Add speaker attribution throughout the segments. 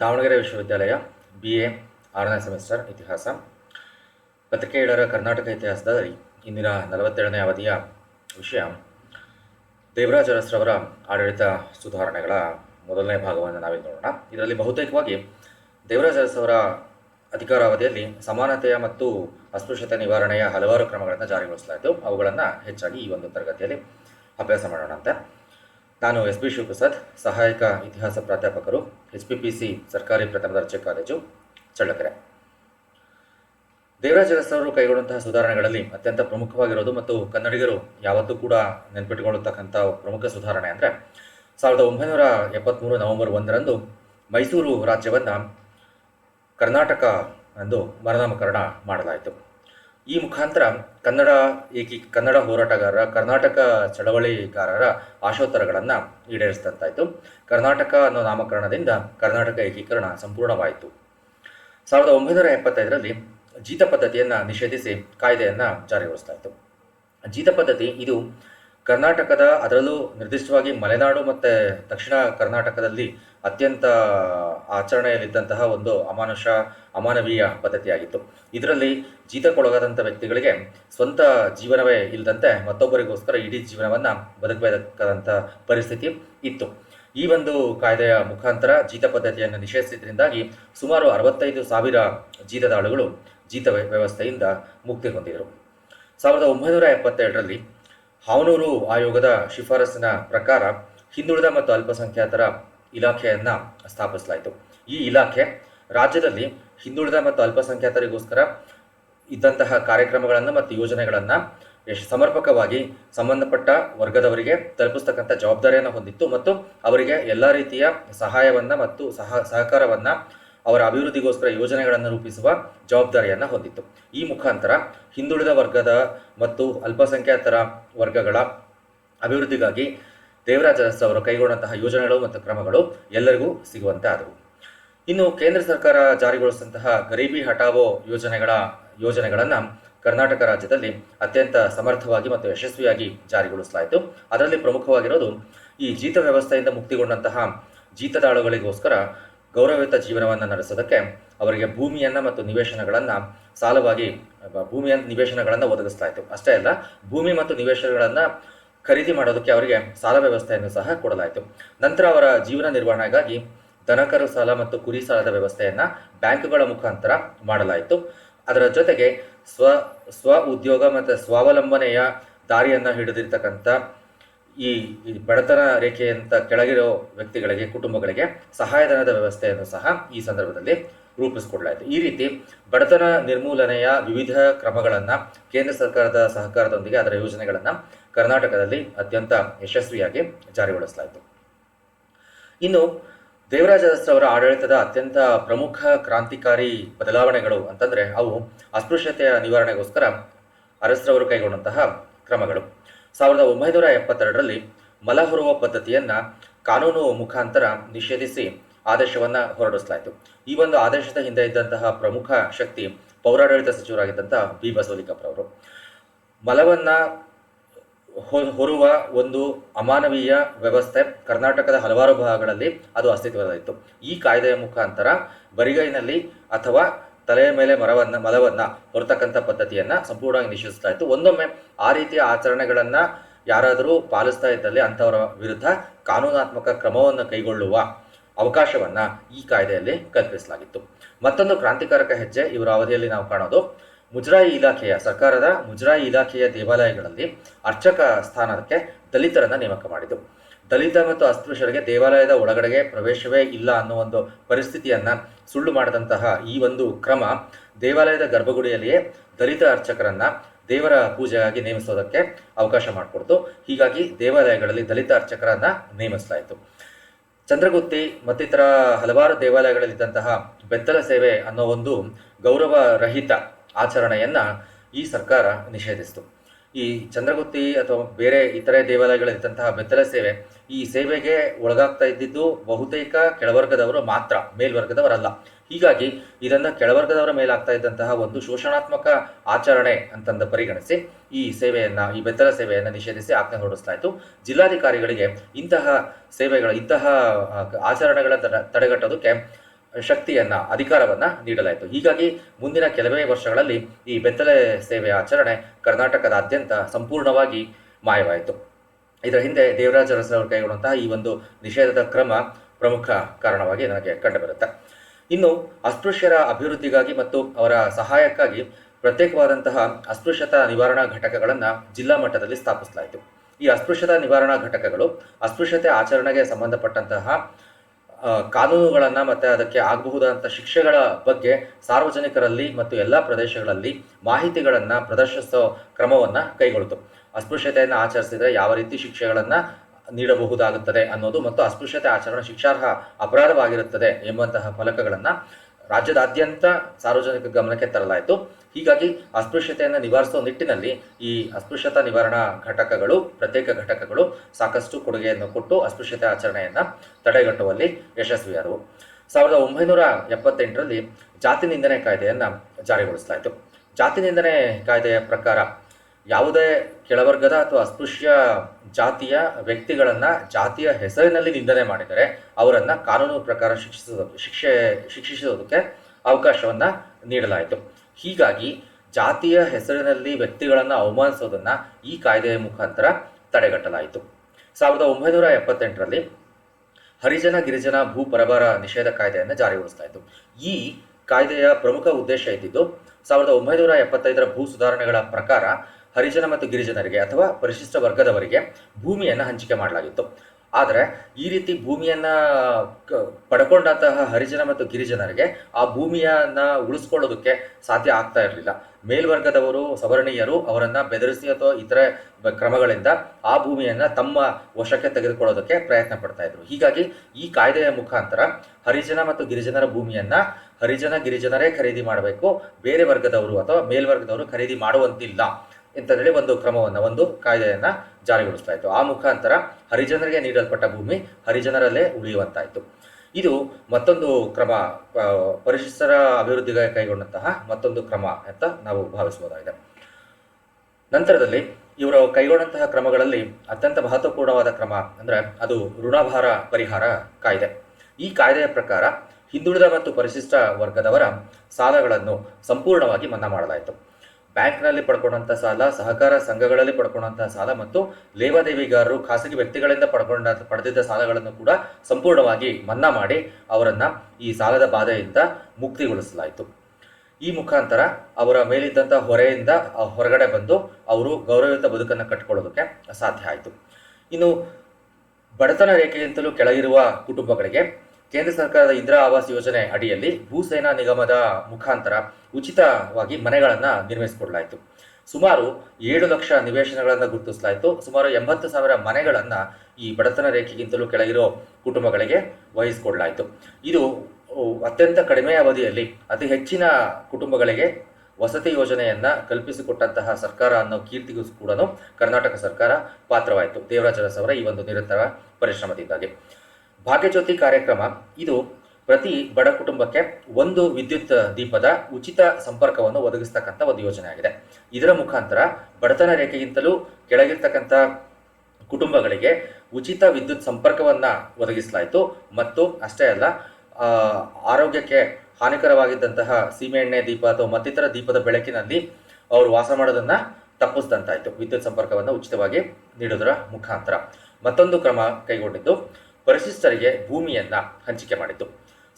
Speaker 1: ದಾವಣಗೆರೆ ವಿಶ್ವವಿದ್ಯಾಲಯ B A ಆರನೇ semester ಇತಿಹಾಸ. ಪತ್ರಿಕೆ ಏಳರ ಕರ್ನಾಟಕ ಇತಿಹಾಸದಲ್ಲಿ ಇಂದಿನ ನಲವತ್ತೆರಡನೇ ಅವಧಿಯ ವಿಷಯ. ದೇವರಾಜ ಅರಸ್ರವರ ಆಡಳಿತ ಸುಧಾರಣೆಗಳ ಮೊದಲನೇ ಭಾಗವನ್ನು ನಾವಿಲ್ಲಿ ನೋಡೋಣ. ಇದರಲ್ಲಿ ಬಹುತೇಕವಾಗಿ ದೇವರಾಜ ಅರಸವರ ಅಧಿಕಾರಾವಧಿಯಲ್ಲಿ ಸಮಾನತೆಯ ಮತ್ತು ಅಸ್ಪೃಶ್ಯತೆ ನಿವಾರಣೆಯ ಹಲವಾರು ಕ್ರಮಗಳನ್ನು ಜಾರಿಗೊಳಿಸಲಾಯಿತು. ಅವುಗಳನ್ನು ಹೆಚ್ಚಾಗಿ ಈ ಒಂದು ತರಗತಿಯಲ್ಲಿ ಅಭ್ಯಾಸ ಮಾಡೋಣ ಅಂತ ನಾನು ಎಸ್ ಬಿ ಶಿವಪ್ರಸಾದ್, ಸಹಾಯಕ ಇತಿಹಾಸ ಪ್ರಾಧ್ಯಾಪಕರು ಎಸ್ ಪಿ ಪಿ ಸಿ ಸರ್ಕಾರಿ ಪ್ರಥಮ ದರ್ಜೆ ಕಾಲೇಜು, ಚಳ್ಳಕೆರೆ. ದೇವರಾಜ ಅರಸರು ಕೈಗೊಂಡಂತಹ ಸುಧಾರಣೆಗಳಲ್ಲಿ ಅತ್ಯಂತ ಪ್ರಮುಖವಾಗಿರೋದು ಮತ್ತು ಕನ್ನಡಿಗರು ಯಾವತ್ತೂ ಕೂಡ ನೆನಪಿಟ್ಟುಕೊಳ್ಳತಕ್ಕಂಥ ಪ್ರಮುಖ ಸುಧಾರಣೆ ಅಂದರೆ ಸಾವಿರದ ಒಂಬೈನೂರ ಎಪ್ಪತ್ತ್ಮೂರು ನವೆಂಬರ್ ಒಂದರಂದು ಮೈಸೂರು ರಾಜ್ಯವನ್ನು ಕರ್ನಾಟಕ ಎಂದು ಮರುನಾಮಕರಣ ಮಾಡಲಾಯಿತು. ಈ ಮುಖಾಂತರ ಕನ್ನಡ ಏಕಿ, ಕನ್ನಡ ಹೋರಾಟಗಾರರ, ಕರ್ನಾಟಕ ಚಳವಳಿಗಾರರ ಆಶೋತ್ತರಗಳನ್ನು ಈಡೇರಿಸಿದಂತಾಯಿತು. ಕರ್ನಾಟಕ ಅನ್ನೋ ನಾಮಕರಣದಿಂದ ಕರ್ನಾಟಕ ಏಕೀಕರಣ ಸಂಪೂರ್ಣವಾಯಿತು. ಸಾವಿರದ ಒಂಬೈನೂರ ಎಪ್ಪತ್ತೈದರಲ್ಲಿ ಜೀತ ಪದ್ಧತಿಯನ್ನು ನಿಷೇಧಿಸಿ ಕಾಯ್ದೆಯನ್ನು ಜಾರಿಗೊಳಿಸಲಾಯಿತು ಜೀತ ಪದ್ಧತಿ ಇದು ಕರ್ನಾಟಕದ ಅದರಲ್ಲೂ ನಿರ್ದಿಷ್ಟವಾಗಿ ಮಲೆನಾಡು ಮತ್ತು ದಕ್ಷಿಣ ಕರ್ನಾಟಕದಲ್ಲಿ ಅತ್ಯಂತ ಆಚರಣೆಯಲ್ಲಿದ್ದಂತಹ ಒಂದು ಅಮಾನುಷ, ಅಮಾನವೀಯ ಪದ್ಧತಿಯಾಗಿತ್ತು. ಇದರಲ್ಲಿ ಜೀತಕ್ಕೊಳಗಾದಂಥ ವ್ಯಕ್ತಿಗಳಿಗೆ ಸ್ವಂತ ಜೀವನವೇ ಇಲ್ಲದಂತೆ ಮತ್ತೊಬ್ಬರಿಗೋಸ್ಕರ ಇಡೀ ಜೀವನವನ್ನು ಬದುಕಬೇಕಾದಂಥ ಪರಿಸ್ಥಿತಿ ಇತ್ತು. ಈ ಒಂದು ಕಾಯ್ದೆಯ ಮುಖಾಂತರ ಜೀತ ಪದ್ಧತಿಯನ್ನು ನಿಷೇಧಿಸಿದ್ರಿಂದಾಗಿ ಸುಮಾರು ಅರವತ್ತೈದು ಸಾವಿರ ಜೀತದಾಳುಗಳು ಜೀತ ವ್ಯ- ವ್ಯವಸ್ಥೆಯಿಂದ ಮುಕ್ತಿ ಹೊಂದಿದರು. ಸಾವಿರದ ಒಂಬೈನೂರ ಎಪ್ಪತ್ತೆರಡರಲ್ಲಿ ಹಾವನೂರು ಆಯೋಗದ ಶಿಫಾರಸಿನ ಪ್ರಕಾರ ಹಿಂದುಳಿದ ಮತ್ತು ಅಲ್ಪಸಂಖ್ಯಾತರ ಇಲಾಖೆಯನ್ನು ಸ್ಥಾಪಿಸಲಾಯಿತು. ಈ ಇಲಾಖೆ ರಾಜ್ಯದಲ್ಲಿ ಹಿಂದುಳಿದ ಮತ್ತು ಅಲ್ಪಸಂಖ್ಯಾತರಿಗೋಸ್ಕರ ಇದ್ದಂತಹ ಕಾರ್ಯಕ್ರಮಗಳನ್ನು ಮತ್ತು ಯೋಜನೆಗಳನ್ನು ಸಮರ್ಪಕವಾಗಿ ಸಂಬಂಧಪಟ್ಟ ವರ್ಗದವರಿಗೆ ತಲುಪಿಸ್ತಕ್ಕಂಥ ಜವಾಬ್ದಾರಿಯನ್ನು ಹೊಂದಿತ್ತು ಮತ್ತು ಅವರಿಗೆ ಎಲ್ಲ ರೀತಿಯ ಸಹಾಯವನ್ನು ಮತ್ತು ಸಹ, ಸಹಕಾರವನ್ನು ಅವರ ಅಭಿವೃದ್ಧಿಗೋಸ್ಕರ ಯೋಜನೆಗಳನ್ನು ರೂಪಿಸುವ ಜವಾಬ್ದಾರಿಯನ್ನು ಹೊಂದಿತ್ತು. ಈ ಮುಖಾಂತರ ಹಿಂದುಳಿದ ವರ್ಗದ ಮತ್ತು ಅಲ್ಪಸಂಖ್ಯಾತರ ವರ್ಗಗಳ ಅಭಿವೃದ್ಧಿಗಾಗಿ ದೇವರಾಜ ಅವರು ಕೈಗೊಂಡಂತಹ ಯೋಜನೆಗಳು ಮತ್ತು ಕ್ರಮಗಳು ಎಲ್ಲರಿಗೂ ಸಿಗುವಂತೆ ಆದವು. ಇನ್ನು ಕೇಂದ್ರ ಸರ್ಕಾರ ಜಾರಿಗೊಳಿಸಿದಂತಹ ಗರೀಬಿ ಹಟಾವೋ ಯೋಜನೆಗಳ ಯೋಜನೆಗಳನ್ನು ಕರ್ನಾಟಕ ರಾಜ್ಯದಲ್ಲಿ ಅತ್ಯಂತ ಸಮರ್ಥವಾಗಿ ಮತ್ತು ಯಶಸ್ವಿಯಾಗಿ ಜಾರಿಗೊಳಿಸಲಾಯಿತು. ಅದರಲ್ಲಿ ಪ್ರಮುಖವಾಗಿರೋದು ಈ ಜೀತ ವ್ಯವಸ್ಥೆಯಿಂದ ಮುಕ್ತಿಗೊಂಡಂತಹ ಜೀತದಾಳುಗಳಿಗೋಸ್ಕರ ಗೌರವಯುತ ಜೀವನವನ್ನು ನಡೆಸೋದಕ್ಕೆ ಅವರಿಗೆ ಭೂಮಿಯನ್ನು ಮತ್ತು ನಿವೇಶನಗಳನ್ನು ಸಾಲವಾಗಿ, ಭೂಮಿಯ ನಿವೇಶನಗಳನ್ನು ಇತ್ತು ಅಷ್ಟೇ ಅಲ್ಲ, ಭೂಮಿ ಮತ್ತು ನಿವೇಶನಗಳನ್ನು ಖರೀದಿ ಮಾಡೋದಕ್ಕೆ ಅವರಿಗೆ ಸಾಲ ವ್ಯವಸ್ಥೆಯನ್ನು ಸಹ ಕೊಡಲಾಯಿತು. ನಂತರ ಅವರ ಜೀವನ ನಿರ್ವಹಣೆಗಾಗಿ ದನಕರು ಸಾಲ ಮತ್ತು ಕುರಿ ಸಾಲದ ವ್ಯವಸ್ಥೆಯನ್ನು ಬ್ಯಾಂಕ್ಗಳ ಮುಖಾಂತರ ಮಾಡಲಾಯಿತು. ಅದರ ಜೊತೆಗೆ ಸ್ವ ಸ್ವ ಉದ್ಯೋಗ ಮತ್ತು ಸ್ವಾವಲಂಬನೆಯ ದಾರಿಯನ್ನು ಹಿಡಿದಿರ್ತಕ್ಕಂಥ ಈ ಬಡತನ ರೇಖೆಯಂತ ಕೆಳಗಿರೋ ವ್ಯಕ್ತಿಗಳಿಗೆ, ಕುಟುಂಬಗಳಿಗೆ ಸಹಾಯಧನದ ವ್ಯವಸ್ಥೆಯನ್ನು ಸಹ ಈ ಸಂದರ್ಭದಲ್ಲಿ ರೂಪಿಸಿಕೊಡಲಾಯಿತು. ಈ ರೀತಿ ಬಡತನ ನಿರ್ಮೂಲನೆಯ ವಿವಿಧ ಕ್ರಮಗಳನ್ನು ಕೇಂದ್ರ ಸರ್ಕಾರದ ಸಹಕಾರದೊಂದಿಗೆ ಅದರ ಯೋಜನೆಗಳನ್ನು ಕರ್ನಾಟಕದಲ್ಲಿ ಅತ್ಯಂತ ಯಶಸ್ವಿಯಾಗಿ ಜಾರಿಗೊಳಿಸಲಾಯಿತು. ಇನ್ನು ದೇವರಾಜ ಅರಸರವರ ಆಡಳಿತದ ಅತ್ಯಂತ ಪ್ರಮುಖ ಕ್ರಾಂತಿಕಾರಿ ಬದಲಾವಣೆಗಳು ಅಂತಂದ್ರೆ ಅವು ಅಸ್ಪೃಶ್ಯತೆಯ ನಿವಾರಣೆಗೋಸ್ಕರ ಅರಸರವರು ಕೈಗೊಂಡಂತಹ ಕ್ರಮಗಳು. ಸಾವಿರದ ಒಂಬೈನೂರ ಎಪ್ಪತ್ತೆರಡರಲ್ಲಿ ಮಲ ಹೊರುವ ಪದ್ಧತಿಯನ್ನ ಕಾನೂನು ಮುಖಾಂತರ ನಿಷೇಧಿಸಿ ಆದೇಶವನ್ನ ಹೊರಡಿಸಲಾಯಿತು. ಈ ಒಂದು ಆದೇಶದ ಹಿಂದೆ ಇದ್ದಂತಹ ಪ್ರಮುಖ ಶಕ್ತಿ ಪೌರಾಡಳಿತ ಸಚಿವರಾಗಿದ್ದಂತಹ ಬಿ. ಬಸವಲಿಂಗಪ್ಪರವರು ಮಲವನ್ನ ಹೊರುವ ಒಂದು ಅಮಾನವೀಯ ವ್ಯವಸ್ಥೆ ಕರ್ನಾಟಕದ ಹಲವಾರು ಭಾಗಗಳಲ್ಲಿ ಅದು ಅಸ್ತಿತ್ವದಲ್ಲಿತ್ತು. ಈ ಕಾಯ್ದೆಯ ಮುಖಾಂತರ ಬರಿಗೈನಲ್ಲಿ ಅಥವಾ ತಲೆಯ ಮೇಲೆ ಮರವನ್ನ, ಮಲವನ್ನ ಹೊರತಕ್ಕಂಥ ಪದ್ಧತಿಯನ್ನ ಸಂಪೂರ್ಣವಾಗಿ ನಿಷೇಧಿಸಲಾಯಿತು. ಒಂದೊಮ್ಮೆ ಆ ರೀತಿಯ ಆಚರಣೆಗಳನ್ನು ಯಾರಾದರೂ ಪಾಲಿಸ್ತಾ ಇದ್ದಲ್ಲಿ ಅಂಥವರ ವಿರುದ್ಧ ಕಾನೂನಾತ್ಮಕ ಕ್ರಮವನ್ನು ಕೈಗೊಳ್ಳುವ ಅವಕಾಶವನ್ನ ಈ ಕಾಯ್ದೆಯಲ್ಲಿ ಕಲ್ಪಿಸಲಾಗಿತ್ತು. ಮತ್ತೊಂದು ಕ್ರಾಂತಿಕಾರಕ ಹೆಜ್ಜೆ ಇವರ ಅವಧಿಯಲ್ಲಿ ನಾವು ಕಾಣೋದು. ಮುಜರಾಯಿ ಇಲಾಖೆಯ ಸರ್ಕಾರದ ಮುಜರಾಯಿ ಇಲಾಖೆಯ ದೇವಾಲಯಗಳಲ್ಲಿ ಅರ್ಚಕ ಸ್ಥಾನಕ್ಕೆ ದಲಿತರನ್ನ ನೇಮಕ ಮಾಡಿತು ದಲಿತ ಮತ್ತು ಅಸ್ಪೃಶ್ಯರಿಗೆ ದೇವಾಲಯದ ಒಳಗಡೆಗೆ ಪ್ರವೇಶವೇ ಇಲ್ಲ ಅನ್ನೋ ಒಂದು ಪರಿಸ್ಥಿತಿಯನ್ನ ಸುಳ್ಳು ಮಾಡಿದಂತಹ ಈ ಒಂದು ಕ್ರಮ ದೇವಾಲಯದ ಗರ್ಭಗುಡಿಯಲ್ಲಿಯೇ ದಲಿತ ಅರ್ಚಕರನ್ನ ದೇವರ ಪೂಜೆಗಾಗಿ ನೇಮಿಸೋದಕ್ಕೆ ಅವಕಾಶ ಮಾಡಿಕೊಡ್ತು. ಹೀಗಾಗಿ ದೇವಾಲಯಗಳಲ್ಲಿ ದಲಿತ ಅರ್ಚಕರನ್ನ ನೇಮಿಸಲಾಯಿತು. ಚಂದ್ರಗುತ್ತಿ ಮತ್ತಿತರ ಹಲವಾರು ದೇವಾಲಯಗಳಲ್ಲಿದ್ದಂತಹ ಬೆತ್ತಲ ಸೇವೆ ಅನ್ನೋ ಒಂದು ಗೌರವ ರಹಿತ ಆಚರಣೆಯನ್ನ ಈ ಸರ್ಕಾರ ನಿಷೇಧಿಸಿತು. ಈ ಚಂದ್ರಗುತ್ತಿ ಅಥವಾ ಬೇರೆ ಇತರೆ ದೇವಾಲಯಗಳಲ್ಲಿದ್ದಂತಹ ಬೆತ್ತಲ ಸೇವೆ ಈ ಸೇವೆಗೆ ಒಳಗಾಗ್ತಾ ಇದ್ದಿದ್ದು ಬಹುತೇಕ ಕೆಳವರ್ಗದವರು ಮಾತ್ರ, ಮೇಲ್ವರ್ಗದವರಲ್ಲ. ಹೀಗಾಗಿ ಇದನ್ನು ಕೆಳವರ್ಗದವರ ಮೇಲಾಗ್ತಾ ಇದ್ದಂತಹ ಒಂದು ಶೋಷಣಾತ್ಮಕ ಆಚರಣೆ ಅಂತಂದ ಪರಿಗಣಿಸಿ ಈ ಸೇವೆಯನ್ನು, ಈ ಬೆತ್ತಲ ಸೇವೆಯನ್ನು ನಿಷೇಧಿಸಿ ಆಜ್ಞೆ ಹೊರಡಿಸಲಾಯಿತು ಜಿಲ್ಲಾಧಿಕಾರಿಗಳಿಗೆ ಇಂತಹ ಸೇವೆಗಳ, ಇಂತಹ ಆಚರಣೆಗಳ ತಡೆ, ತಡೆಗಟ್ಟೋದಕ್ಕೆ ಶಕ್ತಿಯನ್ನ, ಅಧಿಕಾರವನ್ನ ನೀಡಲಾಯಿತು. ಹೀಗಾಗಿ ಮುಂದಿನ ಕೆಲವೇ ವರ್ಷಗಳಲ್ಲಿ ಈ ಬೆತ್ತಲೆ ಸೇವೆಯ ಆಚರಣೆ ಕರ್ನಾಟಕದಾದ್ಯಂತ ಸಂಪೂರ್ಣವಾಗಿ ಮಾಯವಾಯಿತು. ಇದರ ಹಿಂದೆ ದೇವರಾಜ ಅರಸರವರು ಕೈಗೊಂಡಂತಹ ಈ ಒಂದು ನಿಷೇಧದ ಕ್ರಮ ಪ್ರಮುಖ ಕಾರಣವಾಗಿ ನನಗೆ ಕಂಡುಬರುತ್ತೆ. ಇನ್ನು ಅಸ್ಪೃಶ್ಯರ ಅಭಿವೃದ್ಧಿಗಾಗಿ ಮತ್ತು ಅವರ ಸಹಾಯಕ್ಕಾಗಿ ಪ್ರತ್ಯೇಕವಾದಂತಹ ಅಸ್ಪೃಶ್ಯತಾ ನಿವಾರಣಾ ಘಟಕಗಳನ್ನು ಜಿಲ್ಲಾ ಮಟ್ಟದಲ್ಲಿ ಸ್ಥಾಪಿಸಲಾಯಿತು. ಈ ಅಸ್ಪೃಶ್ಯತಾ ನಿವಾರಣಾ ಘಟಕಗಳು ಅಸ್ಪೃಶ್ಯತೆ ಆಚರಣೆಗೆ ಸಂಬಂಧಪಟ್ಟಂತಹ ಕಾನೂನುಗಳನ್ನು ಮತ್ತು ಅದಕ್ಕೆ ಆಗಬಹುದಾದಂಥ ಶಿಕ್ಷೆಗಳ ಬಗ್ಗೆ ಸಾರ್ವಜನಿಕರಲ್ಲಿ ಮತ್ತು ಎಲ್ಲ ಪ್ರದೇಶಗಳಲ್ಲಿ ಮಾಹಿತಿಗಳನ್ನು ಪ್ರದರ್ಶಿಸೋ ಕ್ರಮವನ್ನ ಕೈಗೊಳ್ಳಿತು ಅಸ್ಪೃಶ್ಯತೆಯನ್ನು ಆಚರಿಸಿದರೆ ಯಾವ ರೀತಿ ಶಿಕ್ಷೆಗಳನ್ನ ನೀಡಬಹುದಾಗುತ್ತದೆ ಅನ್ನೋದು ಮತ್ತು ಅಸ್ಪೃಶ್ಯತೆ ಆಚರಣೆ ಶಿಕ್ಷಾರ್ಹ ಅಪರಾಧವಾಗಿರುತ್ತದೆ ಎಂಬಂತಹ ಫಲಕಗಳನ್ನು ರಾಜ್ಯದಾದ್ಯಂತ ಸಾರ್ವಜನಿಕ ಗಮನಕ್ಕೆ ತರಲಾಯಿತು. ಹೀಗಾಗಿ ಅಸ್ಪೃಶ್ಯತೆಯನ್ನು ನಿವಾರಿಸುವ ನಿಟ್ಟಿನಲ್ಲಿ ಈ ಅಸ್ಪೃಶ್ಯತಾ ನಿವಾರಣಾ ಘಟಕಗಳು, ಪ್ರತ್ಯೇಕ ಘಟಕಗಳು ಸಾಕಷ್ಟು ಕೊಡುಗೆಯನ್ನು ಕೊಟ್ಟು ಅಸ್ಪೃಶ್ಯತೆ ಆಚರಣೆಯನ್ನು ತಡೆಗಟ್ಟುವಲ್ಲಿ ಯಶಸ್ವಿಯಾದವು. ಸಾವಿರದ ಒಂಬೈನೂರ ಎಪ್ಪತ್ತೆಂಟರಲ್ಲಿ ಜಾತಿ ನಿಂದನೆ ಕಾಯ್ದೆಯನ್ನ ಜಾರಿಗೊಳಿಸಲಾಯಿತು. ಜಾತಿ ನಿಂದನೆ ಕಾಯ್ದೆಯ ಪ್ರಕಾರ ಯಾವುದೇ ಕೆಳವರ್ಗದ ಅಥವಾ ಅಸ್ಪೃಶ್ಯ ಜಾತಿಯ ವ್ಯಕ್ತಿಗಳನ್ನು ಜಾತಿಯ ಹೆಸರಿನಲ್ಲಿ ನಿಂದನೆ ಮಾಡಿದರೆ ಅವರನ್ನು ಕಾನೂನು ಪ್ರಕಾರ ಶಿಕ್ಷಿಸೋದಕ್ಕೆ ಶಿಕ್ಷೆ, ಶಿಕ್ಷಿಸೋದಕ್ಕೆ ಅವಕಾಶವನ್ನ ನೀಡಲಾಯಿತು. ಹೀಗಾಗಿ ಜಾತಿಯ ಹೆಸರಿನಲ್ಲಿ ವ್ಯಕ್ತಿಗಳನ್ನು ಅವಮಾನಿಸೋದನ್ನು ಈ ಕಾಯ್ದೆಯ ಮುಖಾಂತರ ತಡೆಗಟ್ಟಲಾಯಿತು. ಸಾವಿರದ ಒಂಬೈನೂರ ಎಪ್ಪತ್ತೆಂಟರಲ್ಲಿ ಹರಿಜನ ಗಿರಿಜನ ಭೂ ಪರಬರ ನಿಷೇಧ ಕಾಯ್ದೆಯನ್ನು ಜಾರಿಗೊಳಿಸಲಾಯಿತು ಈ ಕಾಯ್ದೆಯ ಪ್ರಮುಖ ಉದ್ದೇಶ ಇದ್ದಿದ್ದು, ಸಾವಿರದ ಒಂಬೈನೂರ ಎಪ್ಪತ್ತೈದರ ಭೂ ಸುಧಾರಣೆಗಳ ಪ್ರಕಾರ ಹರಿಜನ ಮತ್ತು ಗಿರಿಜನರಿಗೆ ಅಥವಾ ಪರಿಶಿಷ್ಟ ವರ್ಗದವರಿಗೆ ಭೂಮಿಯನ್ನು ಹಂಚಿಕೆ ಮಾಡಲಾಗಿತ್ತು. ಆದರೆ ಈ ರೀತಿ ಭೂಮಿಯನ್ನ ಪಡ್ಕೊಂಡಂತಹ ಹರಿಜನ ಮತ್ತು ಗಿರಿಜನರಿಗೆ ಆ ಭೂಮಿಯನ್ನ ಉಳಿಸ್ಕೊಳ್ಳೋದಕ್ಕೆ ಸಾಧ್ಯ ಆಗ್ತಾ ಇರಲಿಲ್ಲ. ಮೇಲ್ವರ್ಗದವರು, ಸವರ್ಣೀಯರು ಅವರನ್ನ ಬೆದರಿಸಿ ಅಥವಾ ಇತರೆ ಕ್ರಮಗಳಿಂದ ಆ ಭೂಮಿಯನ್ನ ತಮ್ಮ ವಶಕ್ಕೆ ತೆಗೆದುಕೊಳ್ಳೋದಕ್ಕೆ ಪ್ರಯತ್ನ ಪಡ್ತಾ ಇದ್ರು. ಹೀಗಾಗಿ ಈ ಕಾಯ್ದೆಯ ಮುಖಾಂತರ ಹರಿಜನ ಮತ್ತು ಗಿರಿಜನರ ಭೂಮಿಯನ್ನ ಹರಿಜನ ಗಿರಿಜನರೇ ಖರೀದಿ ಮಾಡಬೇಕು, ಬೇರೆ ವರ್ಗದವರು ಅಥವಾ ಮೇಲ್ವರ್ಗದವರು ಖರೀದಿ ಮಾಡುವಂತಿಲ್ಲ. ಅಂತೇಳಿ ಒಂದು ಕ್ರಮವನ್ನ, ಒಂದು ಕಾಯ್ದೆಯನ್ನು ಜಾರಿಗೊಳಿಸ್ತಾ ಇತ್ತು. ಆ ಮುಖಾಂತರ ಹರಿಜನರಿಗೆ ನೀಡಲ್ಪಟ್ಟ ಭೂಮಿ ಹರಿಜನರಲ್ಲೇ ಉಳಿಯುವಂತಾಯಿತು. ಇದು ಮತ್ತೊಂದು ಕ್ರಮ ಪರಿಶಿಷ್ಟರ ಅಭಿವೃದ್ಧಿಗಾಗಿ ಕೈಗೊಂಡಂತಹ ಮತ್ತೊಂದು ಕ್ರಮ ಅಂತ ನಾವು ಭಾವಿಸಬಹುದಾಗಿದೆ. ನಂತರದಲ್ಲಿ ಇವರು ಕೈಗೊಂಡಂತಹ ಕ್ರಮಗಳಲ್ಲಿ ಅತ್ಯಂತ ಮಹತ್ವಪೂರ್ಣವಾದ ಕ್ರಮ ಅಂದ್ರೆ ಅದು ಋಣಭಾರ ಪರಿಹಾರ ಕಾಯ್ದೆ. ಈ ಕಾಯ್ದೆಯ ಪ್ರಕಾರ ಹಿಂದುಳಿದ ಮತ್ತು ಪರಿಶಿಷ್ಟ ವರ್ಗದವರ ಸಾಲಗಳನ್ನು ಸಂಪೂರ್ಣವಾಗಿ ಮನ್ನಾ ಮಾಡಲಾಯಿತು. ಬ್ಯಾಂಕ್ನಲ್ಲಿ ಪಡ್ಕೊಂಡಂಥ ಸಾಲ, ಸಹಕಾರ ಸಂಘಗಳಲ್ಲಿ ಪಡ್ಕೊಂಡಂತಹ ಸಾಲ ಮತ್ತು ಲೇವಾದೇವಿಗಾರರು ಖಾಸಗಿ ವ್ಯಕ್ತಿಗಳಿಂದ ಪಡ್ಕೊಂಡ, ಪಡೆದಿದ್ದ ಸಾಲಗಳನ್ನು ಕೂಡ ಸಂಪೂರ್ಣವಾಗಿ ಮನ್ನಾ ಮಾಡಿ ಅವರನ್ನ ಈ ಸಾಲದ ಬಾಧೆಯಿಂದ ಮುಕ್ತಿಗೊಳಿಸಲಾಯಿತು. ಈ ಮುಖಾಂತರ ಅವರ ಮೇಲಿದ್ದಂಥ ಹೊರೆಯಿಂದ ಹೊರಗಡೆ ಬಂದು ಅವರು ಗೌರವಯುತ ಬದುಕನ್ನು ಕಟ್ಟಿಕೊಳ್ಳೋದಕ್ಕೆ ಸಾಧ್ಯ ಆಯಿತು. ಇನ್ನು ಬಡತನ ರೇಖೆಗಿಂತಲೂ ಕೆಳಗಿರುವ ಕುಟುಂಬಗಳಿಗೆ ಕೇಂದ್ರ ಸರ್ಕಾರದ ಇಂದಿರಾ ಆವಾಸ್ ಯೋಜನೆ ಅಡಿಯಲ್ಲಿ ಭೂಸೇನಾ ನಿಗಮದ ಮುಖಾಂತರ ಉಚಿತವಾಗಿ ಮನೆಗಳನ್ನು ನಿರ್ಮಿಸಿಕೊಡಲಾಯಿತು. ಸುಮಾರು ಏಳು ಲಕ್ಷ ನಿವೇಶನಗಳನ್ನು ಗುರುತಿಸಲಾಯಿತು. ಸುಮಾರು ಎಂಬತ್ತು ಸಾವಿರ ಮನೆಗಳನ್ನು ಈ ಬಡತನ ರೇಖೆಗಿಂತಲೂ ಕೆಳಗಿರೋ ಕುಟುಂಬಗಳಿಗೆ ವಹಿಸಿಕೊಡಲಾಯಿತು. ಇದು ಅತ್ಯಂತ ಕಡಿಮೆ ಅವಧಿಯಲ್ಲಿ ಅತಿ ಹೆಚ್ಚಿನ ಕುಟುಂಬಗಳಿಗೆ ವಸತಿ ಯೋಜನೆಯನ್ನ ಕಲ್ಪಿಸಿಕೊಟ್ಟಂತಹ ಸರ್ಕಾರ ಅನ್ನೋ ಕೀರ್ತಿಗೂ ಕೂಡ ಕರ್ನಾಟಕ ಸರ್ಕಾರ ಪಾತ್ರವಾಯಿತು. ದೇವರಾಜ ಅರಸ್ ಅವರ ಈ ಒಂದು ನಿರಂತರ ಪರಿಶ್ರಮದಿಂದಾಗಿ. ಭಾಗ್ಯಜ್ಯೋತಿ ಕಾರ್ಯಕ್ರಮ. ಇದು ಪ್ರತಿ ಬಡ ಕುಟುಂಬಕ್ಕೆ ಒಂದು ವಿದ್ಯುತ್ ದೀಪದ ಉಚಿತ ಸಂಪರ್ಕವನ್ನು ಒದಗಿಸ್ತಕ್ಕಂಥ ಒಂದು ಯೋಜನೆ ಆಗಿದೆ. ಇದರ ಮುಖಾಂತರ ಬಡತನ ರೇಖೆಗಿಂತಲೂ ಕೆಳಗಿರ್ತಕ್ಕಂಥ ಕುಟುಂಬಗಳಿಗೆ ಉಚಿತ ವಿದ್ಯುತ್ ಸಂಪರ್ಕವನ್ನ ಒದಗಿಸಲಾಯಿತು. ಮತ್ತು ಅಷ್ಟೇ ಅಲ್ಲ ಆರೋಗ್ಯಕ್ಕೆ ಹಾನಿಕರವಾಗಿದ್ದಂತಹ ಸೀಮೆಎಣ್ಣೆ ದೀಪ ಅಥವಾ ಮತ್ತಿತರ ದೀಪದ ಬೆಳಕಿನಲ್ಲಿ ಅವರು ವಾಸ ಮಾಡೋದನ್ನ ತಪ್ಪಿಸಿದಂತಾಯಿತು. ವಿದ್ಯುತ್ ಸಂಪರ್ಕವನ್ನು ಉಚಿತವಾಗಿ ನೀಡೋದರ ಮುಖಾಂತರ. ಮತ್ತೊಂದು ಕ್ರಮ ಕೈಗೊಂಡಿದ್ದು ಪರಿಶಿಷ್ಟರಿಗೆ ಭೂಮಿಯನ್ನ ಹಂಚಿಕೆ ಮಾಡಿತು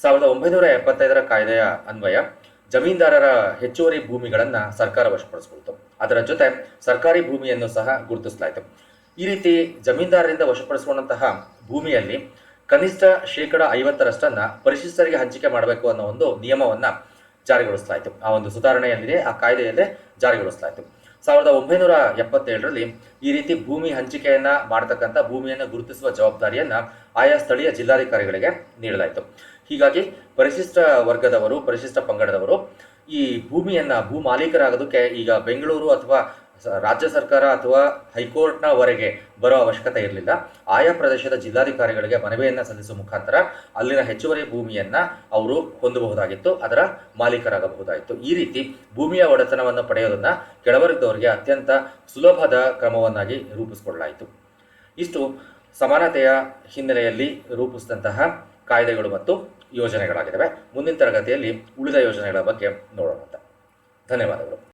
Speaker 1: ಸಾವಿರದ ಒಂಬೈನೂರ ಎಪ್ಪತ್ತೈದರ ಕಾಯ್ದೆಯ ಅನ್ವಯ ಜಮೀನ್ದಾರರ ಹೆಚ್ಚುವರಿ ಭೂಮಿಗಳನ್ನ ಸರ್ಕಾರ ವಶಪಡಿಸಿಕೊಳ್ತು ಅದರ ಜೊತೆ ಸರ್ಕಾರಿ ಭೂಮಿಯನ್ನು ಸಹ ಗುರುತಿಸಲಾಯಿತು. ಈ ರೀತಿ ಜಮೀನ್ದಾರರಿಂದ ವಶಪಡಿಸಿಕೊಂಡಂತಹ ಭೂಮಿಯಲ್ಲಿ ಕನಿಷ್ಠ ಶೇಕಡ ಐವತ್ತರಷ್ಟನ್ನ ಪರಿಶಿಷ್ಟರಿಗೆ ಹಂಚಿಕೆ ಮಾಡಬೇಕು ಅನ್ನೋ ಒಂದು ನಿಯಮವನ್ನ ಜಾರಿಗೊಳಿಸಲಾಯಿತು. ಆ ಒಂದು ಸುಧಾರಣೆಯಲ್ಲಿದೆ ಆ ಕಾಯ್ದೆಯಲ್ಲೇ ಜಾರಿಗೊಳಿಸಲಾಯಿತು. ಸಾವಿರದ ಒಂಬೈನೂರ ಎಪ್ಪತ್ತೇಳರಲ್ಲಿ ಈ ರೀತಿ ಭೂಮಿ ಹಂಚಿಕೆಯನ್ನ ಮಾಡತಕ್ಕಂಥ ಭೂಮಿಯನ್ನು ಗುರುತಿಸುವ ಜವಾಬ್ದಾರಿಯನ್ನ ಆಯಾ ಸ್ಥಳೀಯ ಜಿಲ್ಲಾಧಿಕಾರಿಗಳಿಗೆ ನೀಡಲಾಯಿತು. ಹೀಗಾಗಿ ಪರಿಶಿಷ್ಟ ವರ್ಗದವರು, ಪರಿಶಿಷ್ಟ ಪಂಗಡದವರು ಈ ಭೂಮಿಯನ್ನ ಭೂ ಮಾಲೀಕರಾಗೋದಕ್ಕೆ ಈಗ ಬೆಂಗಳೂರು ಅಥವಾ ರಾಜ್ಯ ಸರ್ಕಾರ ಅಥವಾ ಹೈಕೋರ್ಟ್ನವರೆಗೆ ಬರೋ ಅವಶ್ಯಕತೆ ಇರಲಿಲ್ಲ. ಆಯಾ ಪ್ರದೇಶದ ಜಿಲ್ಲಾಧಿಕಾರಿಗಳಿಗೆ ಮನವಿಯನ್ನು ಸಲ್ಲಿಸುವ ಮುಖಾಂತರ ಅಲ್ಲಿನ ಹೆಚ್ಚುವರಿ ಭೂಮಿಯನ್ನ ಅವರು ಹೊಂದಬಹುದಾಗಿತ್ತು, ಅದರ ಮಾಲೀಕರಾಗಬಹುದಾಗಿತ್ತು. ಈ ರೀತಿ ಭೂಮಿಯ ಒಡೆತನವನ್ನು ಪಡೆಯೋದನ್ನ ಕೆಳವರ್ಗದವರಿಗೆ ಅತ್ಯಂತ ಸುಲಭದ ಕ್ರಮವನ್ನಾಗಿ ರೂಪಿಸಿಕೊಳ್ಳಲಾಯಿತು. ಇಷ್ಟು ಸಮಾನತೆಯ ಹಿನ್ನೆಲೆಯಲ್ಲಿ ರೂಪಿಸಿದಂತಹ ಕಾಯ್ದೆಗಳು ಮತ್ತು ಯೋಜನೆಗಳಾಗಿದ್ದಾವೆ. ಮುಂದಿನ ತರಗತಿಯಲ್ಲಿ ಉಳಿದ ಯೋಜನೆಗಳ ಬಗ್ಗೆ ನೋಡೋಣ ಧನ್ಯವಾದಗಳು.